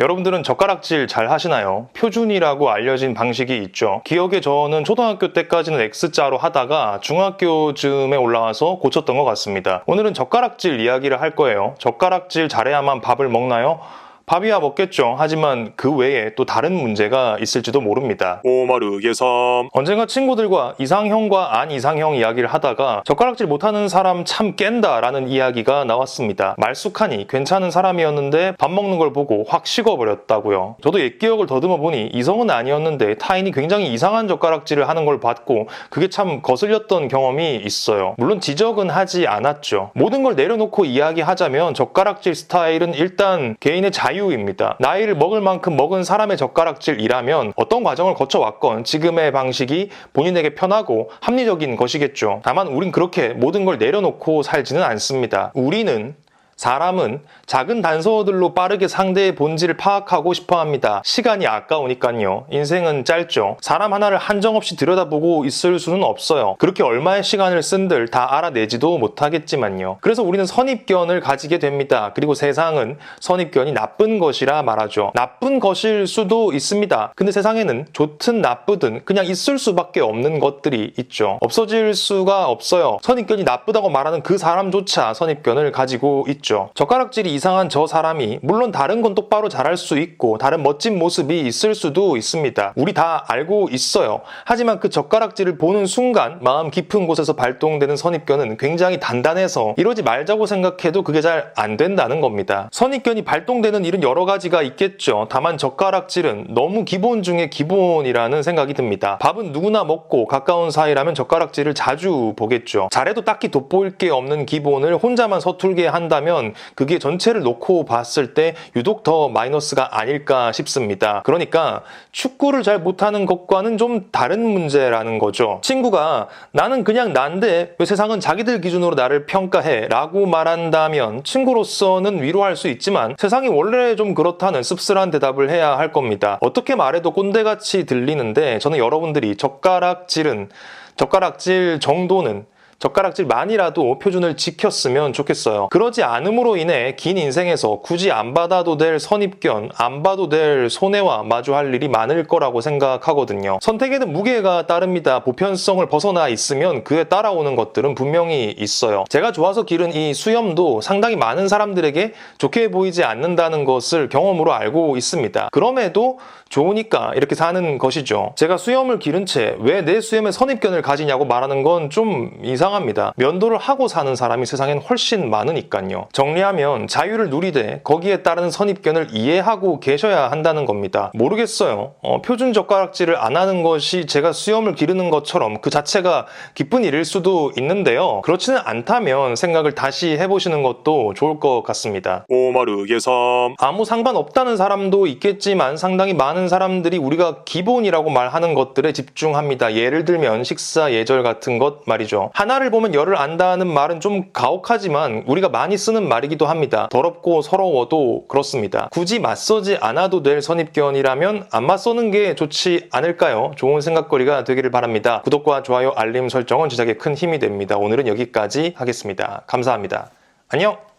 여러분들은 젓가락질 잘 하시나요? 표준이라고 알려진 방식이 있죠. 기억에 저는 초등학교 때까지는 X자로 하다가 중학교쯤에 올라와서 고쳤던 것 같습니다. 오늘은 젓가락질 이야기를 할 거예요. 젓가락질 잘해야만 밥을 먹나요? 밥이야 먹겠죠. 하지만 그 외에 또 다른 문제가 있을지도 모릅니다. 오마르 예삼 언젠가 친구들과 이상형과 안 이상형 이야기를 하다가 젓가락질 못하는 사람 참 깬다라는 이야기가 나왔습니다. 말쑥하니 괜찮은 사람이었는데 밥 먹는 걸 보고 확 식어버렸다고요. 저도 옛 기억을 더듬어 보니 이성은 아니었는데 타인이 굉장히 이상한 젓가락질을 하는 걸 봤고 그게 참 거슬렸던 경험이 있어요. 물론 지적은 하지 않았죠. 모든 걸 내려놓고 이야기하자면 젓가락질 스타일은 일단 개인의 자유 입니다. 나이를 먹을 만큼 먹은 사람의 젓가락질이라면 어떤 과정을 거쳐왔건 지금의 방식이 본인에게 편하고 합리적인 것이겠죠. 다만 우린 그렇게 모든 걸 내려놓고 살지는 않습니다. 우리는 사람은 작은 단서들로 빠르게 상대의 본질을 파악하고 싶어 합니다. 시간이 아까우니까요. 인생은 짧죠. 사람 하나를 한정없이 들여다보고 있을 수는 없어요. 그렇게 얼마의 시간을 쓴들 다 알아내지도 못하겠지만요. 그래서 우리는 선입견을 가지게 됩니다. 그리고 세상은 선입견이 나쁜 것이라 말하죠. 나쁜 것일 수도 있습니다. 근데 세상에는 좋든 나쁘든 그냥 있을 수밖에 없는 것들이 있죠. 없어질 수가 없어요. 선입견이 나쁘다고 말하는 그 사람조차 선입견을 가지고 있죠. 젓가락질이 이상한 저 사람이 물론 다른 건 똑바로 잘할 수 있고 다른 멋진 모습이 있을 수도 있습니다. 우리 다 알고 있어요. 하지만 그 젓가락질을 보는 순간 마음 깊은 곳에서 발동되는 선입견은 굉장히 단단해서 이러지 말자고 생각해도 그게 잘 안 된다는 겁니다. 선입견이 발동되는 일은 여러 가지가 있겠죠. 다만 젓가락질은 너무 기본 중에 기본이라는 생각이 듭니다. 밥은 누구나 먹고 가까운 사이라면 젓가락질을 자주 보겠죠. 잘해도 딱히 돋보일 게 없는 기본을 혼자만 서툴게 한다면 그게 전체를 놓고 봤을 때 유독 더 마이너스가 아닐까 싶습니다. 그러니까 축구를 잘 못하는 것과는 좀 다른 문제라는 거죠. 친구가 나는 그냥 난데 왜 세상은 자기들 기준으로 나를 평가해? 라고 말한다면 친구로서는 위로할 수 있지만 세상이 원래 좀 그렇다는 씁쓸한 대답을 해야 할 겁니다. 어떻게 말해도 꼰대같이 들리는데 저는 여러분들이 젓가락질은 젓가락질 정도는 젓가락질만이라도 표준을 지켰으면 좋겠어요. 그러지 않음으로 인해 긴 인생에서 굳이 안 받아도 될 선입견, 안 봐도 될 손해와 마주할 일이 많을 거라고 생각하거든요. 선택에는 무게가 따릅니다. 보편성을 벗어나 있으면 그에 따라오는 것들은 분명히 있어요. 제가 좋아서 기른 이 수염도 상당히 많은 사람들에게 좋게 보이지 않는다는 것을 경험으로 알고 있습니다. 그럼에도 좋으니까 이렇게 사는 것이죠. 제가 수염을 기른 채 왜 내 수염에 선입견을 가지냐고 말하는 건 좀 이상 합니다. 면도를 하고 사는 사람이 세상엔 훨씬 많으니까요. 정리하면 자유를 누리되 거기에 따르는 선입견을 이해하고 계셔야 한다는 겁니다. 모르겠어요. 어, 표준 젓가락질을 안 하는 것이 제가 수염을 기르는 것처럼 그 자체가 기쁜 일일 수도 있는데요. 그렇지는 않다면 생각을 다시 해보시는 것도 좋을 것 같습니다. 오마르 예삼 아무 상관없다는 사람도 있겠지만 상당히 많은 사람들이 우리가 기본이라고 말하는 것들에 집중합니다. 예를 들면 식사 예절 같은 것 말이죠. 하나를 보면 열을 안다는 말은 좀 가혹하지만 우리가 많이 쓰는 말이기도 합니다. 더럽고 서러워도 그렇습니다. 굳이 맞서지 않아도 될 선입견이라면 안 맞서는 게 좋지 않을까요? 좋은 생각거리가 되기를 바랍니다. 구독과 좋아요, 알림 설정은 제작에 큰 힘이 됩니다. 오늘은 여기까지 하겠습니다. 감사합니다. 안녕!